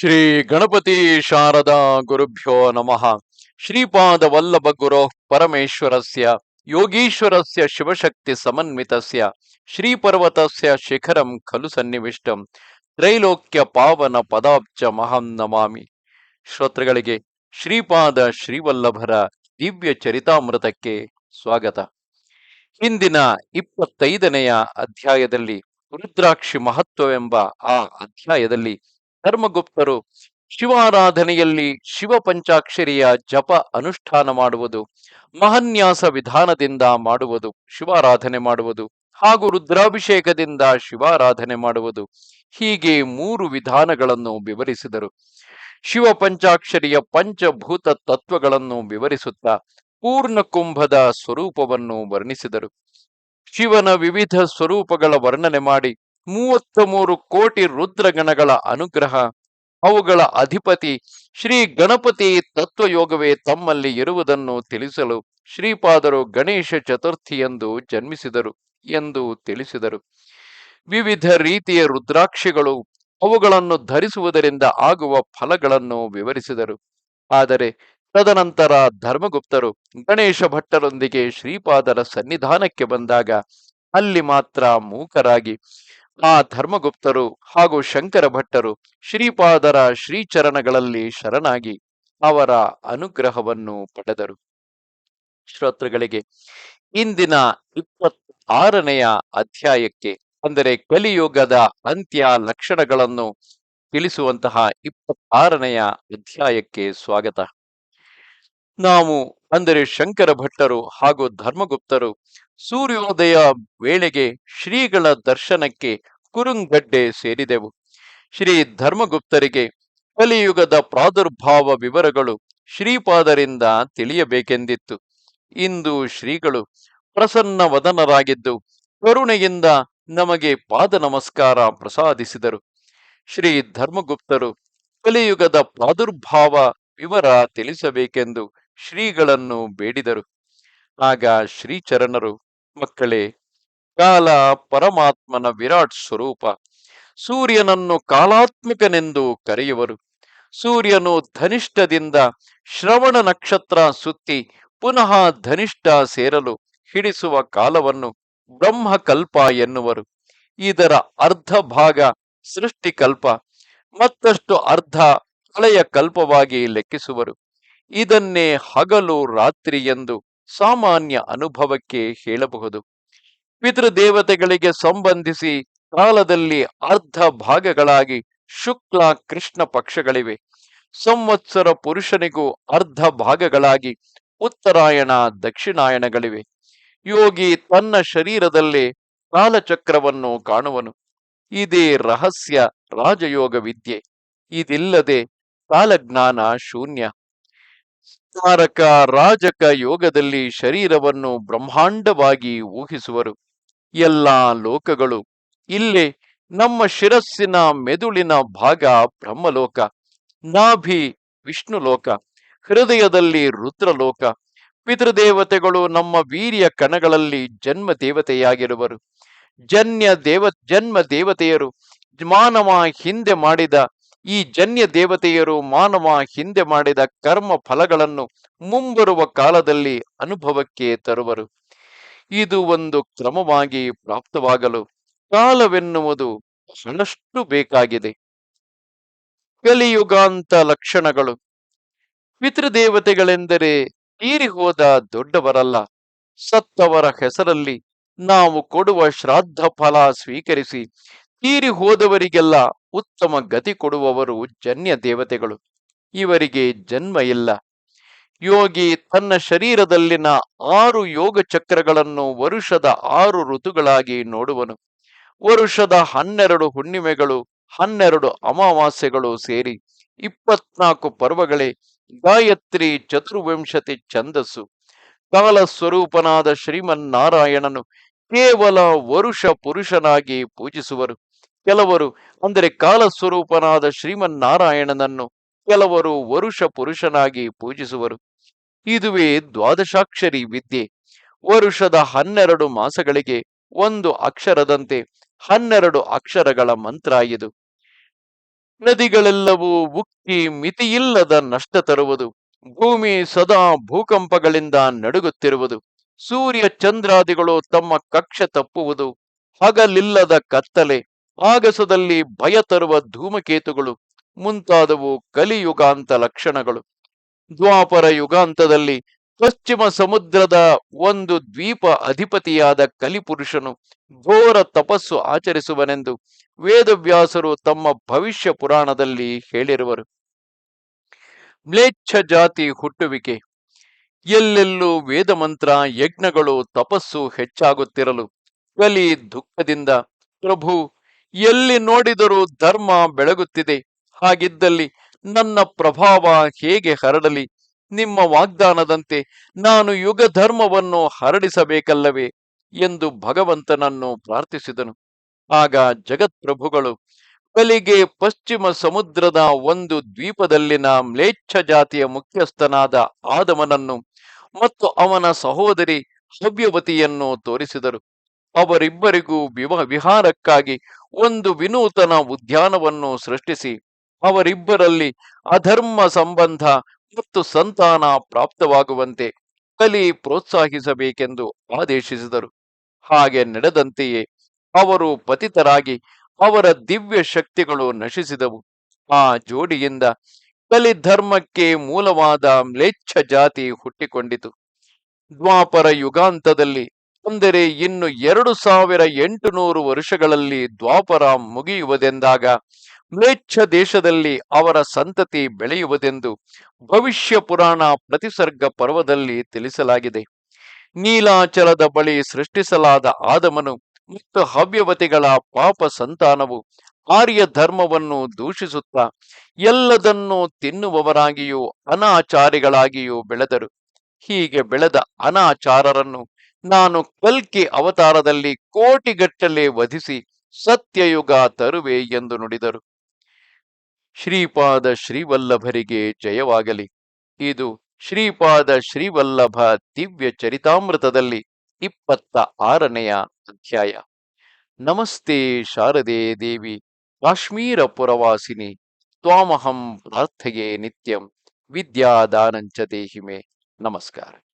ಶ್ರೀ ಗಣಪತಿ ಶಾರದಾ ಗುರುಭ್ಯೋ ನಮಃ. ಶ್ರೀಪಾದ ವಲ್ಲಭ ಗುರೋ ಪರಮೇಶ್ವರಸ್ಯ, ಯೋಗೀಶ್ವರಸ್ಯ ಶಿವಶಕ್ತಿ ಸಮನ್ವಿತಸ್ಯ, ಶ್ರೀಪರ್ವತಸ್ಯ ಶಿಖರಂ ಖಲು ಸನ್ನಿವಿಷ್ಟಂ, ತ್ರೈಲೋಕ್ಯ ಪಾವನ ಪದಾಬ್ಜ ಮಹಂ ನಮಾಮಿ. ಶ್ರೋತೃಗಳಿಗೆ, ಶ್ರೀಪಾದ ಶ್ರೀವಲ್ಲಭರ ದಿವ್ಯ ಚರಿತಾಮೃತಕ್ಕೆ ಸ್ವಾಗತ. ಇಂದಿನ ಇಪ್ಪತ್ತೈದನೆಯ ಅಧ್ಯಾಯದಲ್ಲಿ ರುದ್ರಾಕ್ಷಿ ಮಹತ್ವವೆಂಬ ಆ ಅಧ್ಯಾಯದಲ್ಲಿ ಧರ್ಮಗುಪ್ತರು ಶಿವಾರಾಧನೆಯಲ್ಲಿ ಶಿವ ಪಂಚಾಕ್ಷರಿಯ ಜಪ ಅನುಷ್ಠಾನ ಮಾಡುವುದು, ಮಹನ್ಯಾಸ ವಿಧಾನದಿಂದ ಮಾಡುವುದು, ಶಿವಾರಾಧನೆ ಮಾಡುವುದು ಹಾಗೂ ರುದ್ರಾಭಿಷೇಕದಿಂದ ಶಿವಾರಾಧನೆ ಮಾಡುವುದು. ಹೀಗೆ ಮೂರು ವಿಧಾನಗಳನ್ನು ವಿವರಿಸಿದರು. ಶಿವ ಪಂಚಾಕ್ಷರಿಯ ಪಂಚಭೂತ ತತ್ವಗಳನ್ನು ವಿವರಿಸುತ್ತಾ ಪೂರ್ಣ ಕುಂಭದ ಸ್ವರೂಪವನ್ನು ವರ್ಣಿಸಿದರು. ಶಿವನ ವಿವಿಧ ಸ್ವರೂಪಗಳ ವರ್ಣನೆ ಮಾಡಿ ಮೂವತ್ತ ಮೂರು ಕೋಟಿ ರುದ್ರಗಣಗಳ ಅನುಗ್ರಹ. ಅವುಗಳ ಅಧಿಪತಿ ಶ್ರೀ ಗಣಪತಿ ತತ್ವಯೋಗವೇ ತಮ್ಮಲ್ಲಿ ಇರುವುದನ್ನು ತಿಳಿಸಲು ಶ್ರೀಪಾದರು ಗಣೇಶ ಚತುರ್ಥಿಯಂದು ಜನ್ಮಿಸಿದರು ಎಂದು ತಿಳಿಸಿದರು. ವಿವಿಧ ರೀತಿಯ ರುದ್ರಾಕ್ಷಿಗಳು ಅವುಗಳನ್ನು ಧರಿಸುವುದರಿಂದ ಆಗುವ ಫಲಗಳನ್ನು ವಿವರಿಸಿದರು. ಆದರೆ ತದನಂತರ ಧರ್ಮಗುಪ್ತರು ಗಣೇಶ ಭಟ್ಟರೊಂದಿಗೆ ಶ್ರೀಪಾದರ ಸನ್ನಿಧಾನಕ್ಕೆ ಬಂದಾಗ ಅಲ್ಲಿ ಮಾತ್ರ ಮೂಕರಾಗಿ ಆ ಧರ್ಮಗುಪ್ತರು ಹಾಗೂ ಶಂಕರ ಭಟ್ಟರು ಶ್ರೀಪಾದರ ಶ್ರೀಚರಣಗಳಲ್ಲಿ ಶರಣಾಗಿ ಅವರ ಅನುಗ್ರಹವನ್ನು ಪಡೆದರು. ಶ್ರೋತೃಗಳಿಗೆ, ಇಂದಿನ ಇಪ್ಪತ್ತಾರನೆಯ ಅಧ್ಯಾಯಕ್ಕೆ, ಅಂದರೆ ಕಲಿಯುಗದ ಅಂತ್ಯ ಲಕ್ಷಣಗಳನ್ನು ತಿಳಿಸುವಂತಹ ಇಪ್ಪತ್ತಾರನೆಯ ಅಧ್ಯಾಯಕ್ಕೆ ಸ್ವಾಗತ. ನಾವು ಅಂದರೆ ಶಂಕರ ಭಟ್ಟರು ಹಾಗೂ ಧರ್ಮಗುಪ್ತರು ಸೂರ್ಯೋದಯ ವೇಳೆಗೆ ಶ್ರೀಗಳ ದರ್ಶನಕ್ಕೆ ಕುರುಂಗಡ್ಡೆ ಸೇರಿದೆವು. ಶ್ರೀ ಧರ್ಮಗುಪ್ತರಿಗೆ ಕಲಿಯುಗದ ಪ್ರಾದುರ್ಭಾವ ವಿವರಗಳು ಶ್ರೀಪಾದರಿಂದ ತಿಳಿಯಬೇಕೆಂದಿತ್ತು. ಇಂದು ಶ್ರೀಗಳು ಪ್ರಸನ್ನ ವದನರಾಗಿದ್ದು ಕರುಣೆಯಿಂದ ನಮಗೆ ಪಾದ ನಮಸ್ಕಾರ ಪ್ರಸಾದಿಸಿದರು. ಶ್ರೀ ಧರ್ಮಗುಪ್ತರು ಕಲಿಯುಗದ ಪ್ರಾದುರ್ಭಾವ ವಿವರ ತಿಳಿಸಬೇಕೆಂದು ಶ್ರೀಗಳನ್ನು ಬೇಡಿದರು. ಆಗ ಶ್ರೀಚರಣರು, ಮಕ್ಕಳೇ, ಕಾಲ ಪರಮಾತ್ಮನ ವಿರಾಟ್ ಸ್ವರೂಪ. ಸೂರ್ಯನನ್ನು ಕಾಲಾತ್ಮಕನೆಂದು ಕರೆಯುವರು. ಸೂರ್ಯನು ಧನಿಷ್ಠದಿಂದ ಶ್ರವಣ ನಕ್ಷತ್ರ ಸುತ್ತಿ ಪುನಃ ಧನಿಷ್ಠ ಸೇರಲು ಹಿಡಿಸುವ ಕಾಲವನ್ನು ಬ್ರಹ್ಮಕಲ್ಪ ಎನ್ನುವರು. ಇದರ ಅರ್ಧ ಭಾಗ ಸೃಷ್ಟಿಕಲ್ಪ, ಮತ್ತಷ್ಟು ಅರ್ಧ ಹಳೆಯ ಕಲ್ಪವಾಗಿ ಲೆಕ್ಕಿಸುವರು. ಇದನ್ನೇ ಹಗಲು ರಾತ್ರಿ ಎಂದು ಸಾಮಾನ್ಯ ಅನುಭವಕ್ಕೆ ಹೇಳಬಹುದು. ಪಿತೃದೇವತೆಗಳಿಗೆ ಸಂಬಂಧಿಸಿ ಕಾಲದಲ್ಲಿ ಅರ್ಧ ಭಾಗಗಳಾಗಿ ಶುಕ್ಲ ಕೃಷ್ಣ ಪಕ್ಷಗಳಿವೆ. ಸಂವತ್ಸರ ಪುರುಷನಿಗೂ ಅರ್ಧ ಭಾಗಗಳಾಗಿ ಉತ್ತರಾಯಣ, ದಕ್ಷಿಣಾಯಣಗಳಿವೆ. ಯೋಗಿ ತನ್ನ ಶರೀರದಲ್ಲೇ ಕಾಲಚಕ್ರವನ್ನು ಕಾಣುವನು. ಇದೇ ರಹಸ್ಯ ರಾಜಯೋಗ ವಿದ್ಯೆ ಇದಿಲ್ಲದೆ ಕಾಲಜ್ಞಾನ ಶೂನ್ಯ. ತಾರಕ ರಾಜಕ ಯೋಗದಲ್ಲಿ ಶರೀರವನ್ನು ಬ್ರಹ್ಮಾಂಡವಾಗಿ ಊಹಿಸುವರು. ಎಲ್ಲಾ ಲೋಕಗಳು. ಇಲ್ಲಿ ನಮ್ಮ ಶಿರಸ್ಸಿನ ಮೆದುಳಿನ ಭಾಗ ಬ್ರಹ್ಮಲೋಕ, ನಾಭಿ ವಿಷ್ಣುಲೋಕ, ಹೃದಯದಲ್ಲಿ ರುದ್ರಲೋಕ, ಪಿತೃದೇವತೆಗಳು ನಮ್ಮ ವೀರ್ಯ ಕಣಗಳಲ್ಲಿ ಜನ್ಮ ದೇವತೆಯಾಗಿರುವರು ಜನ್ಯ ದೇವ, ಜನ್ಮ ದೇವತೆಯರು ಮಾನವ ಹಿಂದೆ ಮಾಡಿದ ಈ ಜನ್ಯ ದೇವತೆಯರು ಮಾನವ ಹಿಂದೆ ಮಾಡಿದ ಕರ್ಮ ಫಲಗಳನ್ನು ಮುಂಬರುವ ಕಾಲದಲ್ಲಿ ಅನುಭವಕ್ಕೆ ತರುವರು. ಇದು ಒಂದು ಕ್ರಮವಾಗಿ ಪ್ರಾಪ್ತವಾಗಲು ಕಾಲವೆನ್ನುವುದು ಬಹಳಷ್ಟು ಬೇಕಾಗಿದೆ. ಕಲಿಯುಗಾಂತ ಲಕ್ಷಣಗಳು. ಪಿತೃದೇವತೆಗಳೆಂದರೆ ತೀರಿ ಹೋದ ದೊಡ್ಡವರಲ್ಲ. ಸತ್ತವರ ಹೆಸರಲ್ಲಿ ನಾವು ಕೊಡುವ ಶ್ರಾದ್ದ ಫಲ ಸ್ವೀಕರಿಸಿ ತೀರಿ ಹೋದವರಿಗೆಲ್ಲ ಉತ್ತಮ ಗತಿ ಕೊಡುವವರು ಜನ್ಯ ದೇವತೆಗಳು. ಇವರಿಗೆ ಜನ್ಮ ಇಲ್ಲ. ಯೋಗಿ ತನ್ನ ಶರೀರದಲ್ಲಿನ ಆರು ಯೋಗ ಚಕ್ರಗಳನ್ನು ವರುಷದ ಆರು ಋತುಗಳಾಗಿ ನೋಡುವನು. ವರುಷದ ಹನ್ನೆರಡು ಹುಣ್ಣಿಮೆಗಳು, ಹನ್ನೆರಡು ಅಮಾವಾಸ್ಯೆಗಳು ಸೇರಿ ಇಪ್ಪತ್ನಾಲ್ಕು ಪರ್ವಗಳೇ ಗಾಯತ್ರಿ ಚತುರ್ವಿಂಶತಿ ಛಂದಸ್ಸು. ಕಾಲ ಸ್ವರೂಪನಾದ ಶ್ರೀಮನ್ನಾರಾಯಣನು ಕೇವಲ ವರುಷ ಪುರುಷನಾಗಿ ಪೂಜಿಸುವರು. ಕೆಲವರು ಅಂದರೆ ಕಾಲ ಸ್ವರೂಪನಾದ ಶ್ರೀಮನ್ನಾರಾಯಣನನ್ನು ಕೆಲವರು ವರುಷ ಪುರುಷನಾಗಿ ಪೂಜಿಸುವರು. ಇದುವೇ ದ್ವಾದಶಾಕ್ಷರಿ ವಿದ್ಯೆ. ವರುಷದ ಹನ್ನೆರಡು ಮಾಸಗಳಿಗೆ ಒಂದು ಅಕ್ಷರದಂತೆ ಹನ್ನೆರಡು ಅಕ್ಷರಗಳ ಮಂತ್ರ ಇದು. ನದಿಗಳೆಲ್ಲವೂ ಉಕ್ಕಿ ಮಿತಿಯಿಲ್ಲದ ನಷ್ಟ ತರುವುದು. ಭೂಮಿ ಸದಾ ಭೂಕಂಪಗಳಿಂದ ನಡುಗುತ್ತಿರುವುದು. ಸೂರ್ಯ ಚಂದ್ರಾದಿಗಳು ತಮ್ಮ ಕಕ್ಷೆ ತಪ್ಪುವುದು. ಹಗಲಿಲ್ಲದ ಕತ್ತಲೆ. ಆಗಸದಲ್ಲಿ ಭಯ ತರುವ ಧೂಮಕೇತುಗಳು, ಮುಂತಾದವು ಕಲಿಯುಗಾಂತ ಲಕ್ಷಣಗಳು. ದ್ವಾಪರ ಯುಗಾಂತದಲ್ಲಿ ಪಶ್ಚಿಮ ಸಮುದ್ರದ ಒಂದು ದ್ವೀಪ ಅಧಿಪತಿಯಾದ ಕಲಿಪುರುಷನು ಘೋರ ತಪಸ್ಸು ಆಚರಿಸುವನೆಂದು ವೇದವ್ಯಾಸರು ತಮ್ಮ ಭವಿಷ್ಯ ಪುರಾಣದಲ್ಲಿ ಹೇಳಿರುವರು. ಮ್ಲೇಚ್ಛ ಜಾತಿ ಹುಟ್ಟುವಿಕೆ. ಎಲ್ಲೆಲ್ಲೂ ವೇದಮಂತ್ರ, ಯಜ್ಞಗಳು, ತಪಸ್ಸು ಹೆಚ್ಚಾಗುತ್ತಿರಲು ಕಲಿ ದುಃಖದಿಂದ ಪ್ರಭು ಎಲ್ಲಿ ನೋಡಿದರೂ ಧರ್ಮ ಬೆಳಗುತ್ತಿದೆ. ಹಾಗಿದ್ದಲ್ಲಿ ನನ್ನ ಪ್ರಭಾವ ಹೇಗೆ ಹರಡಲಿ? ನಿಮ್ಮ ವಾಗ್ದಾನದಂತೆ ನಾನು ಯುಗ ಧರ್ಮವನ್ನು ಹರಡಿಸಬೇಕಲ್ಲವೇ ಎಂದು ಭಗವಂತನನ್ನು ಪ್ರಾರ್ಥಿಸಿದನು. ಆಗ ಜಗತ್ಪ್ರಭುಗಳು, ಕಲಿಗೆ ಪಶ್ಚಿಮ ಸಮುದ್ರದ ಒಂದು ದ್ವೀಪದಲ್ಲಿನ ಮ್ಲೇಚ್ಛ ಜಾತಿಯ ಮುಖ್ಯಸ್ಥನಾದ ಆದಮನನ್ನು ಮತ್ತು ಅವನ ಸಹೋದರಿ ಹವ್ಯವತಿಯನ್ನು ತೋರಿಸಿದರು. ಅವರಿಬ್ಬರಿಗೂ ವಿವ ವಿಹಾರಕ್ಕಾಗಿ ಒಂದು ವಿನೂತನ ಉದ್ಯಾನವನ್ನು ಸೃಷ್ಟಿಸಿ, ಅವರಿಬ್ಬರಲ್ಲಿ ಅಧರ್ಮ ಸಂಬಂಧ ಮತ್ತು ಸಂತಾನ ಪ್ರಾಪ್ತವಾಗುವಂತೆ ಕಲಿ ಪ್ರೋತ್ಸಾಹಿಸಬೇಕೆಂದು ಆದೇಶಿಸಿದರು. ಹಾಗೆ ನಡೆದಂತೆಯೇ ಅವರು ಪತಿತರಾಗಿ ಅವರ ದಿವ್ಯ ಶಕ್ತಿಗಳು ನಶಿಸಿದವು. ಆ ಜೋಡಿಯಿಂದ ಕಲಿ ಧರ್ಮಕ್ಕೆ ಮೂಲವಾದ ಮ್ಲೇಚ್ಛ ಜಾತಿ ಹುಟ್ಟಿಕೊಂಡಿತು. ದ್ವಾಪರ ಯುಗಾಂತದಲ್ಲಿ ಅಂದರೆ ಇನ್ನು ಎರಡು ಸಾವಿರ ಎಂಟು ನೂರು ವರ್ಷಗಳಲ್ಲಿ ದ್ವಾಪರ ಮುಗಿಯುವುದೆಂದಾಗ ಮ್ಲೇಚ್ಛ ದೇಶದಲ್ಲಿ ಅವರ ಸಂತತಿ ಬೆಳೆಯುವುದೆಂದು ಭವಿಷ್ಯ ಪುರಾಣ ಪ್ರತಿಸರ್ಗ ಪರ್ವದಲ್ಲಿ ತಿಳಿಸಲಾಗಿದೆ. ನೀಲಾಚಲದ ಬಳಿ ಸೃಷ್ಟಿಸಲಾದ ಆದಮನು ಮತ್ತು ಹವ್ಯವತಿಗಳ ಪಾಪ ಸಂತಾನವು ಆರ್ಯ ಧರ್ಮವನ್ನು ದೂಷಿಸುತ್ತಾ ಎಲ್ಲದನ್ನೂ ತಿನ್ನುವವರಾಗಿಯೂ ಅನಾಚಾರಿಗಳಾಗಿಯೂ ಬೆಳೆದರು. ಹೀಗೆ ಬೆಳೆದ ಅನಾಚಾರರನ್ನು ನಾನು ಕಲ್ಕಿ ಅವತಾರದಲ್ಲಿ ಕೋಟಿಗಟ್ಟಲೆ ವಧಿಸಿ ಸತ್ಯಯುಗ ತರುವೆ ಎಂದು ನುಡಿದರು. ಶ್ರೀಪಾದ ಶ್ರೀವಲ್ಲಭರಿಗೆ ಜಯವಾಗಲಿ. ಇದು ಶ್ರೀಪಾದ ಶ್ರೀವಲ್ಲಭ ದಿವ್ಯ ಚರಿತಾಮೃತದಲ್ಲಿ ಇಪ್ಪತ್ತ ಆರನೆಯ ಅಧ್ಯಾಯ. ನಮಸ್ತೆ ಶಾರದೆ ದೇವಿ ಕಾಶ್ಮೀರ ಪುರವಾಸಿನಿ ತ್ವಾಮಹಂ ಪ್ರಾರ್ಥೆಯೇ ನಿತ್ಯಂ, ವಿದ್ಯಾದಾನಂಚ ದೇಹಿಮೆ. ನಮಸ್ಕಾರ.